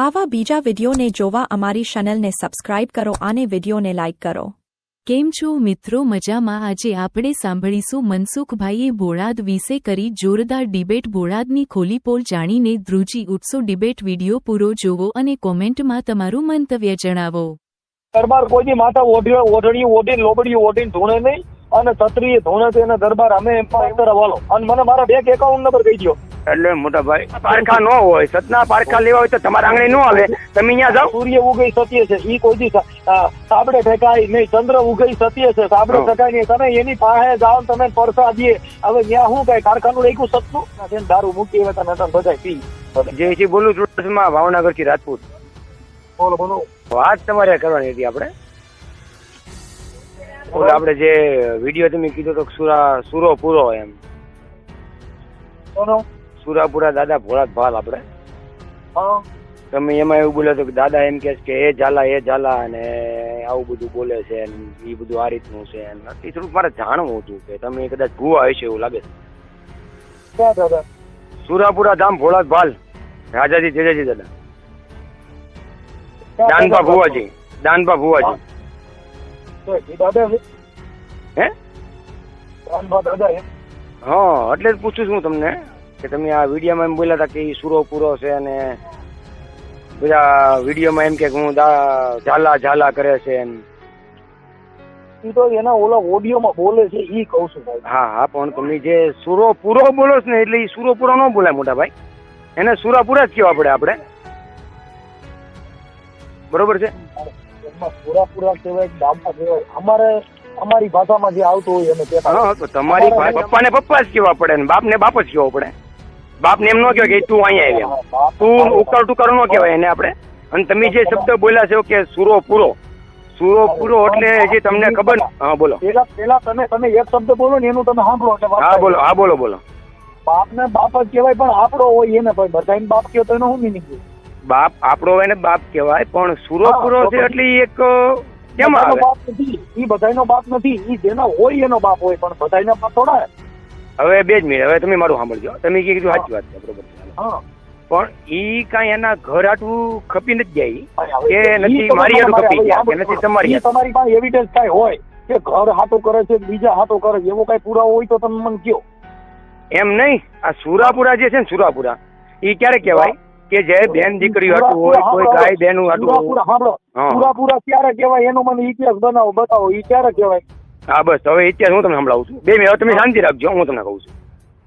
આવા બીજા વિડીયોને જોવા અમારી ચેનલને સબસ્ક્રાઇબ કરો અને વિડીયોને લાઇક કરો. કેમ છો મિત્રો? મજામાં? આજે આપણે સાંભળીશું મનસુખભાઈએ બોળાદ વિશે કરી જોરદાર ડિબેટ બોળાદની ખોલી પોલ જાણીને ધ્રુજી ઉઠસો ડિબેટ વીડિયો પૂરો જોવો અને કોમેન્ટમાં તમારું મંતવ્ય જણાવો. દરબાર કોઈની માથા ઓઢી ઓઢણી ઓઢીને લોબડી ઓઢીને ધૂણે નહીં. અને છત્રીએ ધૂણે તો એને દરબાર અમે એમાં વાલો અને મને મારા બેંક એકાઉન્ટ નંબર કહી દો એટલે મોટા ભાઈ પારખા ન હોય સતના પારખા લેવા હોય તો તમારા આંગણે ન આવે તમે અહીંયા જાઓ. સૂર્ય ઉગઈ સત્ય છે. ઈ કોઈ દી સાબડે ઠેકાય નહીં. ચંદ્ર ઉગઈ સત્ય છે. સાબડે. ઠેકાય નહીં. તમે એની પાસે જાઓ તમે પરસા દે. હવે ત્યાં શું કઈ કારખાનું રાખ્યું સતનું? છે દારૂ મૂકી હવે તમે તમે બધા પી. જે છે બોલું છું ભાવનગરથી રાજપૂત. બોલો બોલો. વાત તમારે કરવાની હતી આપણે? ઓલો આપણે જે વીડિયો તમે કીધો તો સુરા સુરો પૂરો એમ. બોલો સુરાપુરા દાદા ભોળાત ભાલ આપણે. હા. તમે એમાં એવું બોલ્યો તો કે દાદા એમ કે કે એ ઝાલા એ ઝાલા અને આવું બધું બોલે છે એ બધું આ રીતનું છે એ થોડુંક મારે જાણવું હતું કે તમે કદાચ ભૂવા હશે એવું લાગે છે. દાદા? સુરાપુરા ધામ ભોળાત ભાલ. રાજાજી જેજાજી દાદા. દાનભા ભુવાજી. દાનભા ભુવાજી. દાદા છે? હે? દાદા છે? હા એટલે જ પૂછું છું તમને કે તમે આ વિડીયોમાં એમ બોલ્યા હતા કે એ સુરો પૂરો છે અને બધા વિડીયોમાં એમ કે હું ઝાલા ઝાલા કરે છે એમ. ઈ તો એના ઓલા ઓડિયોમાં બોલે છે ઈ કહું છું ભાઈ. હા હા પણ તમે જે સુરો પૂરો બોલો છો ને એટલે ઈ સુરો પૂરો ન બોલાય મોટા ભાઈ. એને સુરા પૂરા જ કહેવા પડે આપણે. બરોબર છે? એમાં પૂરા પૂરા કહેવાય ડાબા કહેવાય. અમારે અમારી ભાષામાં જે આવતું હોય એને કહેતા તો તમારી પપ્પાને પપ્પા જ કહેવા પડે ને બાપને બાપ જ કહેવો પડે. બાપને એમ ન કહેવાય કે તું અહીંયા આવ્યો તું ઉકળ ટુકર ન કહેવાય એને આપણે. અને તમે જે શબ્દ બોલ્યા છો કે સુરો પૂરો. સુરો પૂરો એટલે જે તમને ખબર હા બોલો. પેલા પેલા તમે તમે એક શબ્દ બોલો ને એનું તમે સાંભળો એટલે હા બોલો હા બોલો બોલો. બાપ ને બાપ જ કહેવાય પણ આપણો હોય એને ભાઈ બધાને બાપ કહો તો એનો શું મિનિંગ બાપ આપણો એને બાપ કહેવાય પણ સુરો પૂરો છે એટલે એક કેમ આવે? બાપ નથી. ઈ બધાયનો બાપ નથી. ઈ જેનો હોય એનો બાપ હોય પણ બધાયનો બાપ થોડા હવે બે જ મિનિટ હવે તમે મારું સાંભળજો. તમે કીધું સાચી વાત છે બરોબર. પણ ઈ કાંઈ એના ઘર આટલું ખપી નથી ઈ. કે નથી મારી હાટું ખપી ગયા, કે નથી તમારી તમારી પાસે એવિડન્સ કાંઈ હોય કે ઘર હાટો કરે છે બીજા હાટો કરે છે એવો કાંઈ પુરાવો હોય તો તમે મને કહો એમ નહીં. આ સુરાપુરા જે છે ને સુરાપુરા ઈ ક્યારે કહેવાય? કે જે બેન દીકરી હતું હોય કોઈ ગાય બેનું હતું. પૂરા હા. પૂરાપૂરા ક્યારે કહેવાય એનો મને ઇતિહાસ બનાવો બતાવો. એ ક્યારે કહેવાય? હા બસ. હવે ઇતિહાસ હું તમને સંભળાવું છું. બે મિનિટ તમે શાંતિ રાખજો. હું તમને કહું છું.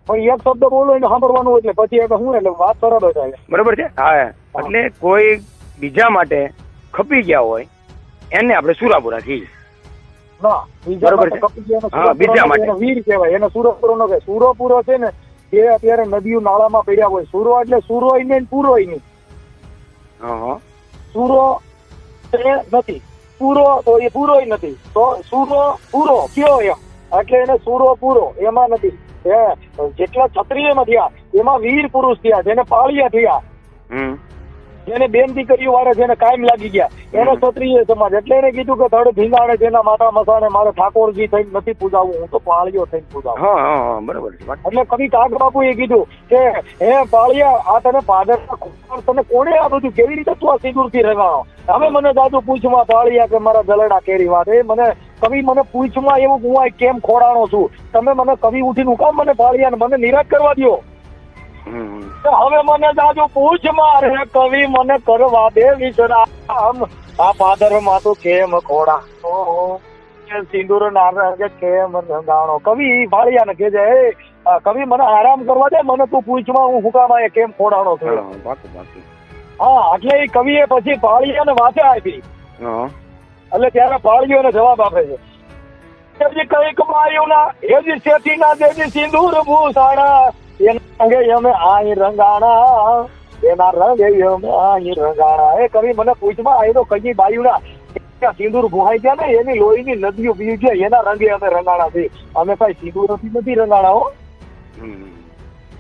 પણ એક શબ્દ બોલો એને સાંભળવાનું એટલે. પછી એટલે શું એટલે વાત સરળ થાય બરોબર છે? હા. એટલે કોઈ બીજા માટે ખપી ગયા હોય એને આપણે સુરાપુરા કહીએ. ના બીજા બરોબર માટે હા, બીજા માટે. વીર કહેવાય. એને સુરપુરો નો કહેવાય. સુરપુરો છે ને એ અત્યારે નદીઓ નાળામાં પડ્યા હોય સુરો એટલે સુરોય નહીં પૂરોય નહીં સુરો નથી. પૂરો તો એ પૂરોય નથી. તો સુરો પૂરો કયો એમ? એટલે એને સુરો પૂરો એમાં નથી. જેટલા ક્ષત્રિય થયા એમાં વીર પુરુષ થયા જેને પાળિયા થયા. જેને બેન દીકરીઓ વાળા જેને કાયમ લાગી ગયા. એનો ક્ષત્રિય સમાજ એટલે એને કીધું કે ધડ ભીંગાણે તેના માતા મસાને મારે ઠાકોરજી થઈને નથી પૂજાવું હું તો પાળીઓ થઈને પૂજાવું. બરોબર એટલે કવિ કાગ બાપુએ કીધું કે હે પાળિયા આ તને પાદર તને કોણે આ બધું કેવી રીતે તું આ સિંદુરથી રંગાણો હવે મને દાદુ પૂછવા પાળિયા કે મારા ગલડા કેરી વાત. એ મને કવિ મને પૂછવા એવું હું કેમ ખોડાણો છું? તમે મને કવિ ઉઠીને કામ મને પાળિયા ને મને નિરાશ કરવા કે હવે મને દાદુ પૂછ મારે કવિ મને કરવા દે વિશ્રામ. આ પાદરમાં તો કેમ ખોડા કે સિંદૂર ના કેમ રંગાણો? કવિ ભાળિયા ને કે હે કવિ મને આરામ કરવા દે મને તું પૂછમાં હું હુકામાં એ કેમ ખોડાણો થયો? હા એટલે એ કવિએ પછી ભાળિયા ને વાતે આપી. હા. એટલે ત્યારે ભાળિયો ને જવાબ આપે છે. કંઈક જ એજી શેઠીના દેજી સિંદૂર ભૂષાણા. એના રંગે અમે આઈ રંગાણા. એના રંગે અમે આઈ રંગાણા. એ કવિ મને પૂછમાં આવ્યો કઈ બાયુના. સિંદૂર ભૂહાઈ ગયા ને, એની લોહીની નદીઓ પીવી છે એના રંગે અમે રંગાણા છે અમે કઈ સિંદૂરથી નથી રંગાણા હો.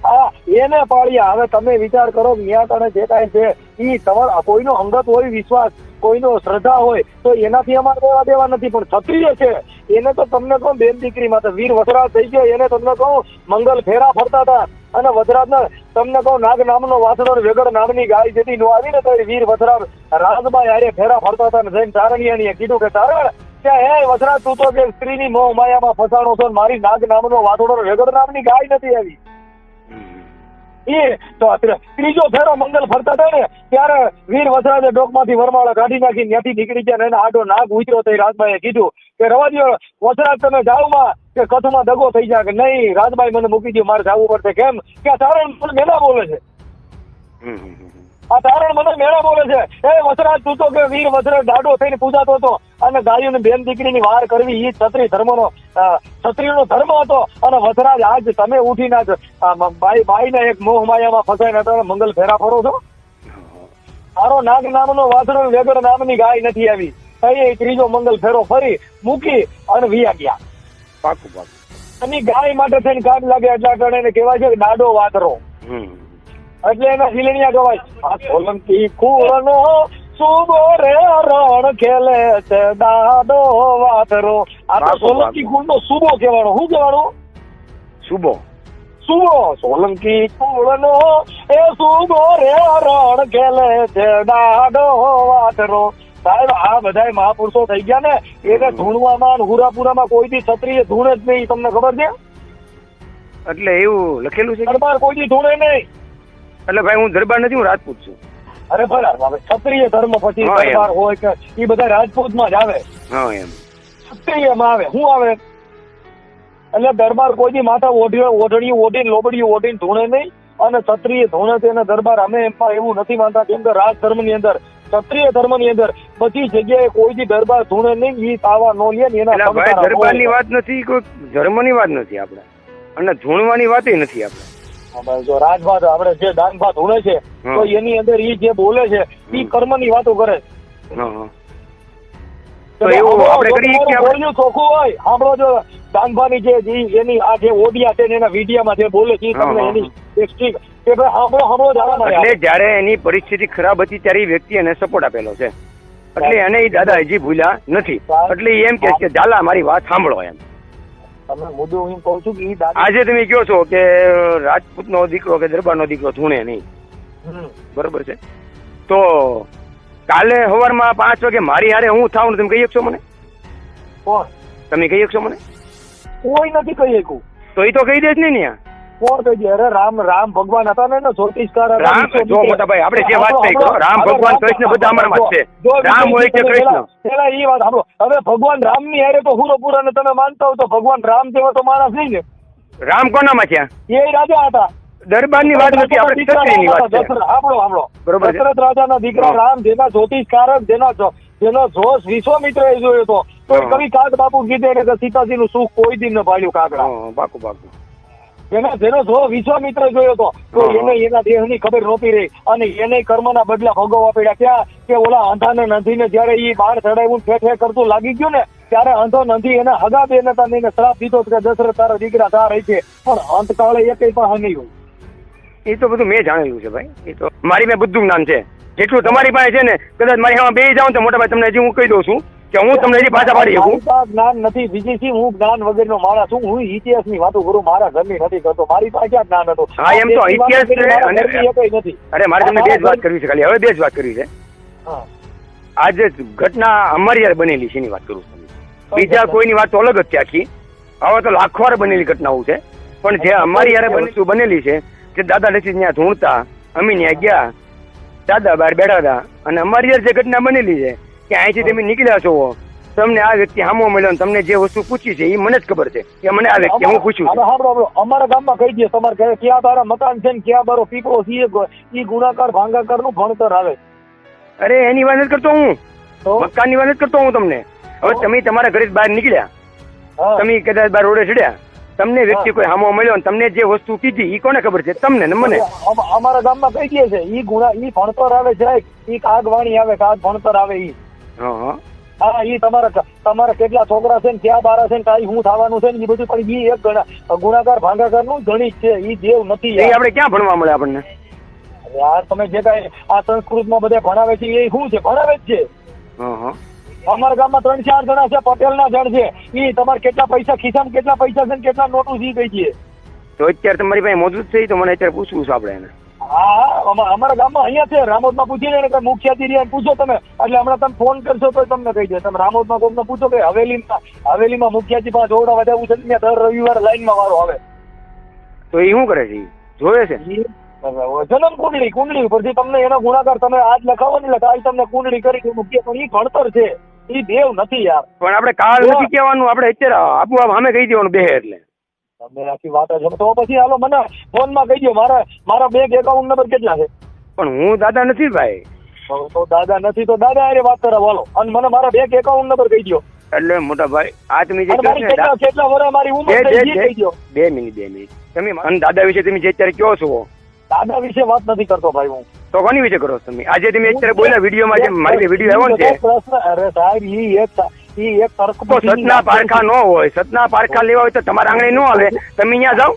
હા, એને પાડ્યા હવે તમે વિચાર કરો, ન્યા તને જે કાંઈ છે એ તમારા કોઈનો અંગત હોય, વિશ્વાસ, કોઈનો શ્રદ્ધા હોય, તો એનાથી અમારે લેવા દેવા નથી, પણ ક્ષત્રિય છે. એને તો તમને કહું બેન દીકરી માટે વીર વસરાજ થઈ ગયો એને તમને કહું મંગલ ફેરા ફરતા હતા. અને વસરાજના તમને કહું નાગ નામનો વાસણો ને વેગડ નામની ગાય જેથી નો આવી ને તો વીર વસરાજ રાજબાઈ આરે ફેરા ફરતા હતા ને જઈને ચારણિયાણીએ કીધું કે તારણ ત્યાં હે વસરાજ તું તો કે સ્ત્રીની મોહ માયામાં ફસાણો છો મારી નાગ નામનો વાસણો ને વેગડ નામની ગાય નથી આવી. એ તો અત્યારે ત્રીજો ફેરો મંગલ ફરતા હતા ને ત્યારે વીર વસરાજે ડોકમાંથી વરમાળા કાઢી નાખી ત્યાંથી નીકળી ગયા ને એને આડો નાગ ઉતર્યો તો રાજબાઈએ કીધું કે રવા વસરાજ તમે જાવમાં કે કથમાં દગો થઈ જાય કે નહીં રાજભાઈ મને મૂકી દો મારે જવું પડશે. કેમ? કે આ તારણ મને મેળા બોલે છે. આ તારણ મને મેળા બોલે છે. એ વસરાજ તું તો કે વીર વસરાજ દાડો થઈને પૂજાતો હતો અને ગાયોને બેન દીકરીની વાર કરવી એ ક્ષત્રિય ધર્મનો અ, ક્ષત્રિયનો ધર્મ હતો. અને વસરાજ આજ તમે ઉઠીને ભાઈ ભાઈ બાઈ બાઈને એક મોહ માયામાં ફસાઈને તમે મંગલ ફેરા ફરો છો? મારો નાગ નામનો વાસણો વેગર નામની ગાય નથી આવી. એ ત્રીજો મંગલ ફેરો ફરી મૂકી અને વિયા ગયા. પાકું પાકું. અને ગાય માટે થઈને કામ લાગે એટલા કારણે એને કહેવાય છે દાડો વાતરો એટલે એના શિલણિયા કહેવાય આ સોલંકી કુરનો સુબો રે રણ ખેલે છે દાડો વાતરો આ તો સોલંકી. કુળનો સુબો કહેવાનો. શું કહેવાનું? સુબો સુબો સોલંકી કુળનો એ સુબો રે રણ ખેલે છે દાડો વાતરો સાહેબ આ બધાય મહાપુરુષો થઈ ગયા ને એટલે ધૂણવામાં હુરાપુરામાં કોઈ બી ક્ષત્રિય ધૂણ જ નહીં તમને ખબર છે? એટલે એવું લખેલું છે? દરબાર કોઈ બી ધૂણે નહીં. એટલે ભાઈ હું દરબાર નથી હું રાજપૂત છું. અરે બરાબર ક્ષત્રિય ધર્મ પછી દરબાર હોય કે એ બધા રાજપૂતમાં જ આવે. હા એમ. ક્ષત્રિયમાં આવે. શું આવે? એટલે દરબાર કોઈ દી માથા ઓઢી ઓઢણી ઓઢીને લોબડી ઓઢીને ધૂણે નહીં અને ક્ષત્રિય ધૂણે એને દરબાર અમે એમાં એવું નથી માનતા કેમ કે રાજ ધર્મની અંદર ક્ષત્રિય ધર્મની અંદર બધી જગ્યાએ કોઈ બી ગરબા ધૂણે નહીં ગીત આવા નો લે ને એના ગરબા હોય. વાત નથી કોઈ ધર્મની વાત નથી આપણે. અને ધૂણવાની વાત નથી આપણે. જો રાજભાત આપણે જે દાનભાત ધૂણે છે તો એની અંદર ઈ જે બોલે છે ઈ કર્મની વાતો કરે તો એવું આપણે કરીએ કે બોલ્યું ચોખ્ખું હોય આપણો જો દાનભાની જે એની આ જે ઓડિયા છે એના એના વિડીયામાં જે બોલે છે તમને એની એક એટલે જયારે એની પરિસ્થિતિ ખરાબ હતી ત્યારે એ વ્યક્તિ એને સપોર્ટ આપેલો છે. એટલે એને એ દાદા હજી ભૂલ્યા નથી. એટલે એમ કે છે ઝાલા મારી વાત સાંભળો એમ. આજે તમે કયો છો કે રાજપૂતનો દીકરો કે દરબાર નો દીકરો ધૂણે નહીં. બરોબર છે? તો કાલે સવારમાં પાંચ વાગે મારી હારે હું થાવ ને તમે કહી શકશો મને? તમે કહી શકશો મને? કોઈ નથી કહી શકું. તો એ તો કહી દેશ નહીં ને યા. કોણ કહી દે અરે રામ રામ ભગવાન હતા ને એને જ્યોતિષકાર રામ જો મોટા ભાઈ આપણે જે વાત થઈ રામ ભગવાન કૃષ્ણ બધા અમારામાં છે. રામ હોય કે કૃષ્ણ? પેલા- પેલા વાત સાંભળો. હવે ભગવાન રામની હારે તો હુરોપુરા ને તમે માનતા હો તો ભગવાન રામ જેવા તો માણસ નહીં ને. રામ કોનામાં છે? એ રાજા હતા. દરબારની વાત નથી આપણે ક્ષત્રિયની વાત છે. સાંભળો સાંભળો. બરોબર. દશરથ રાજાના દીકરા રામ જેના જ્યોતિષકારક જેના જેનો જોશ વિશ્વામિત્રએ જોયો હતો. તો. કવિ કાગ બાપુ કીધે કે સીતાજી નું સુખ કોઈ દિન ન પાડ્યું કાગડા. બાકુ પાકું પાકું જેના જો વિશ્વામિત્ર જોયો હતો તો એને એના દેહની ખબર નહોતી રહી અને એને કર્મના બદલા ભોગવવા પડ્યા. ક્યાં? કે ઓલા અંધાને નંધીને જ્યારે એ બાર ચડાવ્યું ઠે ઠે કરતું લાગી ગયું ને ત્યારે અંધો નંધી એને હગા બે હતા ને એને શ્રાપ દીધો કે દશરથ તારા દીકરા તાર રહી છે. પણ અંતકાળે એ કઈ નહીં હોય. એ તો બધું મેં જાણેલું છે ભાઈ. એ તો મારી મેં બધું જ્ઞાન છે. જેટલું તમારી પાસે છે ને કદાચ મારી સામે બે જાઉં તો મોટા ભાઈ તમને હજી હું કહી દઉં છું. કે હું તમને એની પાછા પાડી શકું? જ્ઞાન નથી. બીજી સી હું જ્ઞાન વગરનો માણસ છું? હું ઇતિહાસની વાતો કરું મારા ઘરની નથી કરતો મારી પાસે આ જ્ઞાન હતું? હા, એમ તો ઇતિહાસ નથી. અરે મારે તમને બે જ વાત કરવી છે ખાલી. હવે બે જ વાત કરવી છે. આજે ઘટના અમારી યાર બનેલી છે એની વાત કરું છું. બીજા કોઈની વાત તો અલગ જ ત્યાંથી હવે તો લાખો વાર બનેલી ઘટનાઓ છે. પણ જે અમારી યારે વસ્તુ બનેલી છે કે દાદા લસી ત્યાં ધૂણતા અમે ત્યાં ગયા દાદા બહાર બેઠા હતા અને અમારી યાર જે ઘટના બનેલી છે કે અહીંથી તમે નીકળ્યા છો. તમને આ વ્યક્તિ હામો મળ્યો તમને જે વસ્તુ પૂછી છે એ મને જ ખબર છે કે મને આ વ્યક્તિ હું પૂછું. અમારા ગામમાં કહી દે તમારે ક્યાં તારા મકાન છે ને ક્યાં બારો પીપળો છે એ ગુણાકાર ભાંગાકારનું ભણતર આવે. અરે એની વાત કરતો હું. મકાનની વાત કરતો હું તમને. હવે તમે તમારા ઘરે બહાર નીકળ્યા. તમે કદાચ બાર રોડે ચડ્યા. તમને વ્યક્તિ કોઈ હામો મળ્યો ને તમને જે વસ્તુ કીધી એ કોને ખબર છે? તમને ને મને. અમ- અમારા ગામમાં કહી દે છે ઈ ગુણા ઈ ભણતર આવે છે ઈ કાગ વાણી આવે કાગ ભણતર આવે ઈ. હા. હા હા ઈ તમારા તમારા કેટલા છોકરા છે ને ક્યાં બારા છે ને કાંઈ શું થવાનું છે ને એ બધું પણ એ એક ગુણાકાર ભાંગાકારનું ગણિત છે એ દેવ નથી એ આપણે ક્યાં ભણવા મળે આપણને? યાર તમે જે કાંઈ આ સંસ્કૃતમાં બધા ભણાવે છે એ શું છે? ભણાવે જ છે. હા હા. અમારા ગામમાં ત્રણ ચાર જણા છે પટેલના જણ છે. એ તમારે કેટલા પૈસા ખિસ્સામાં કેટલા પૈસા છે ને કેટલા નોટું છે ગઈ છે? તો અત્યારે તમારી પાસે મોજૂદ છે તો મને અત્યારે પૂછવું છે આપણે એને. હા હા. અમારા ગામમાં અહીંયા છે રામોદમાં એને કે મુખ્યાથી રહ્યા પૂછો તમે. એટલે હમણાં તમે ફોન કરશો તો તમને કહી દે. તમે રામોદમાં કોઈને પૂછો કે હવેલીમાં હવેલીમાં મુખ્યાજી પાસે જોડા વધારવું છે ત્યાં દર રવિવારે લાઈનમાં વારો આવે. તો એ શું કરે છે? જોવે છે જન્મ કુંડળી કુંડળી ઉપરથી તમને એનો ગુણાકાર તમે આજ લખાવો ને એટલે કાલ તમને કુંડળી કરી મૂકીએ પણ ઈ ભણતર છે. એ દેવ નથી યાર. પણ આપણે કાલ નથી કહેવાનું આપણે અત્યારે આપું આમ સામે કહી દેવાનું બે એટલે. તમે આખી વાત જ તો પછી હાલો મને ફોનમાં કહી દો મારા મારા બેંક એકાઉન્ટ નંબર કેટલા છે? પણ હું દાદા નથી ભાઈ. તો- દાદા નથી તો દાદા અરે વાત કરો બોલો. અને મને મારા બેંક એકાઉન્ટ નંબર કહી દો એટલે મોટા ભાઈ આ તમે જે કેટલા કેટલા વર્ષ મારી બે ઉંમર થઈ એ કહી દો બે મિનિટ બે મિનિટ. તમે અને દાદા વિશે તમે જે અત્યારે કહો છો. દાદા વિશે વાત નથી કરતો ભાઈ હું. તો કોની વિશે કરો છો તમે? આજે તમે અત્યારે બોલ્યા વિડીયોમાં જે મારી વીડિયો આવ્યો ને છે. અરે સાહેબ ઈ એક ઈ એક તર્ક તો સતના પારખા ન હોય સતના પારખા લેવા હોય તો તમારા આંગણે ન આવે. તમે અહીંયા જાઓ.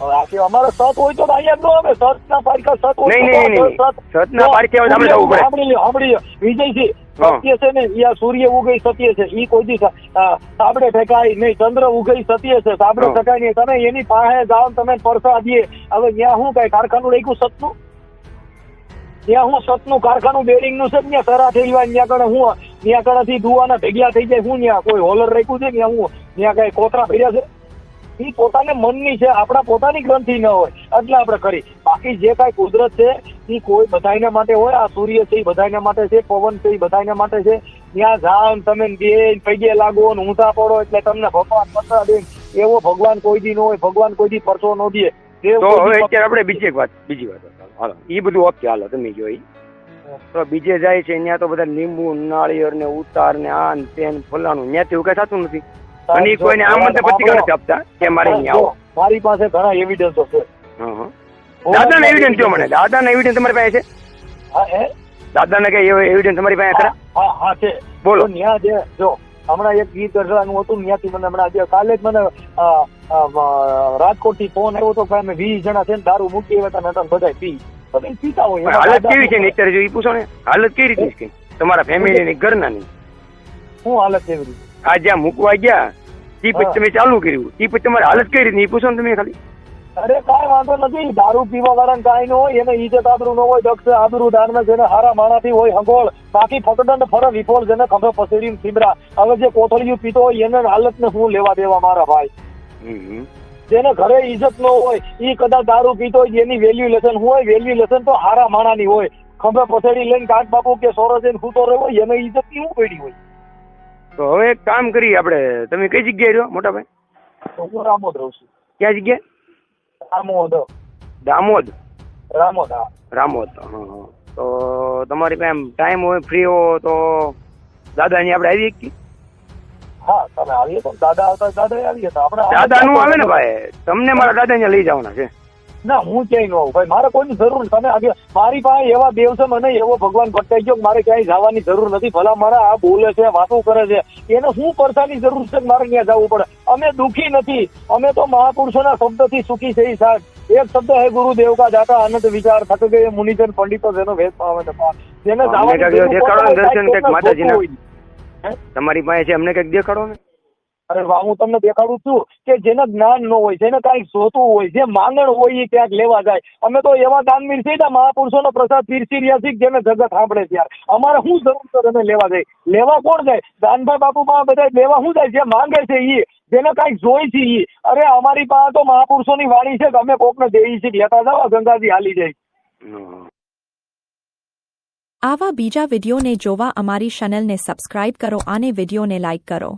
હવે સત હોય તો અહીંયા ન આવે. સતના પારખા સત હોય નહીં, નહીં, નહીં, સત- નહીં. પારખે હોય આપણે જવું પડે. સાંભળી સાંભળી વિજયસિંહ સત્ય છે ને ઈ સૂર્ય ઉગઈ સત્ય છે. ઈ કોઈ દી સાબડે ઠેકાય નહીં. ચંદ્ર ઉગઈ સત્ય છે. સાબડે. ઠેકાય નહીં. તમે એની પાસે જાઓ તમે પરસા દે હવે ત્યાં શું કઈ કારખાનું લખ્યું સતનું? ત્યાં હું સતનું કારખાનું બેરિંગનું છે? ત્યાં સરા થઈ ત્યાં કણે હું ત્યાં કડાથી ધુવાના ભેગલા થઈ જાય હું ત્યાં કોઈ હોલર રાખ્યું છે ત્યાં હું ત્યાં કઈ કોતરા ભર્યા છે? એ પોતાને મનની છે આપણા પોતાની ગ્રંથિ ન હોય એટલે આપણે કરી. બાકી જે કાંઈ કુદરત છે એ કોઈ બધાને માટે હોય આ સૂર્ય છે એ બધાને માટે છે પવન છે એ બધાને માટે છે. ત્યાં જાઓ તમે બે પૈગે લાગો ને ઊંધા પડો એટલે તમને ભગવાન પત્ર દે. એવો ભગવાન કોઈ દી ન હોય ભગવાન કોઈ દી પરસો ન દે. તો હવે અત્યારે આપણે બીજી એક વાત બીજી વાત. હાલો, હાલો એ બધું ઓકે હાલો તમે જોઈ. તો બીજે જાય છે ત્યાં તો બધા લીંબુ નાળિયેર ને ઉતાર ને આ ને તે ફલાણું. ત્યાંથી એવું કઈ થતું નથી. અને એ કોઈને આમંત્રણ પત્રિકા નથી આપતા કે મારે અહીંયા આવો. મારી પાસે ઘણા એવિડન્સો છે દાદા ને એવિડન્સ જો મને. દાદાના એવિડન્સ તમારી પાસે છે? હા ને કઈ એવિડન્સ તમારી પાસે ખરા? હા હા છે. બોલો. ત્યાં જે જો હમણાં એક ગીત ગઝલનું હતું ત્યાંથી મને હમણાં આજે કાલે જ મને રાજકોટથી ફોન આવ્યો હતો કે અમે વીસ જણા છે ને દારૂ મૂકી આવ્યા હતા બધા પી. પીતા હોય હાલત કેવી છે ને અત્યારે જો પૂછો ને હાલત કેવી રીતની છે? તમારા ફેમિલી ની ઘરના ની શું હાલત કેવી રીતે આ જ્યાં મૂકવા ગયા ઈ પછી તમે ચાલુ કર્યું. ઈ પછી તમારી હાલત કઈ રીતની? પૂછો ને તમે ખાલી. અરે કાંઈ વાંધો નથી દારૂ પીવા વાળા કાંઈ ન હોય એને ઈજત આબરૂ ન હોય દક્ષ આબરૂ દાન જેને હારા માણાથી હોય હંગોળ. બાકી ફટદંડ ફર વિફોળ જેને ખભે પસેડીને થીબરા હવે જે કોથળિયું પીતો હોય એને હાલત ને હું લેવા દેવા મારા ભાઈ? હમ. જેને ઘરે ઇજ્જત ન હોય એ કદાચ દારૂ પીતો હોય એની વેલ્યુલેશન હોય વેલ્યુલેશન તો હારા માણાની હોય. ખંભે પથેડી લઈને કાચ બાપુ કે સોરો જઈને સૂતો રહ્યો હોય એને ઇજ્જતની હું પડી હોય? તો હવે એક કામ કરીએ આપણે. તમે કઈ જગ્યાએ રહ્યો મોટા ભાઈ? તો હું રામોદ રહું છું. ક્યાં જગ્યાએ? રામોદ. દામોદ. રામોદ હા. રામોદ તો તમારી પાસે ટાઈમ હોય ફ્રી હો તો દાદાની આપણે આવી શકીએ હા તમે આવીએ તો દાદા આવતા દાદા આવીએ તો આપણે દાદા નું આવે ને ભાઈ. તમને મારા દાદા ને લઈ જવાના છે. ના હું ક્યાંય ન આવું. ભાઈ મારે કોઈની જરૂર નથી. તમે આગળ મારી પાસે એવા દેવ છે મને એવો ભગવાન ભટકાઈ ગયો મારે ક્યાંય જવાની જરૂર નથી. ભલા મારા આ બોલે છે વાતો કરે છે. એને શું પરસાની જરૂર છે મારે ત્યાં જવું પડે? અમે દુખી નથી. અમે તો મહાપુરુષોના શબ્દથી સુખી છે સાહેબ. એક શબ્દ હે ગુરુદેવ કા જાતા આનંદ વિચાર થક ગયે મુનિજન પંડિતો જેનો ભેદ પાવે જેને દર્શન માતાજીના. તમારી પાસે છે અમને કંઈક દેખાડો ને. અરે વાહ હું તમને દેખાડું છું કે જેને જ્ઞાન ન હોય જેને કાંઈક જોતું હોય જે માંગણ હોય એ ક્યાંક લેવા જાય. અમે તો એવા દાનવીર છીએ ને મહાપુરુષોનો પ્રસાદ પીરસી રહ્યા છીએ જેને જગત સાંભળે ત્યાર અમારે શું જરૂર છે તમે લેવા જાય? લેવા કોણ જાય? દાનભાઈ બાપુ માં બધા લેવા શું જાય? જે માંગે છે એ જેને કાંઈક જોઈ છે એ અરે અમારી પાસે તો મહાપુરુષોની વાણી છે કે અમે કોકને દેવી છીએ લેતા જાઓ ગંગાજી હાલી જાય. આવા બીજા વિડીયોને જોવા અમારી ચેનલને સબસ્ક્રાઇબ કરો અને વિડીયોને લાઇક કરો.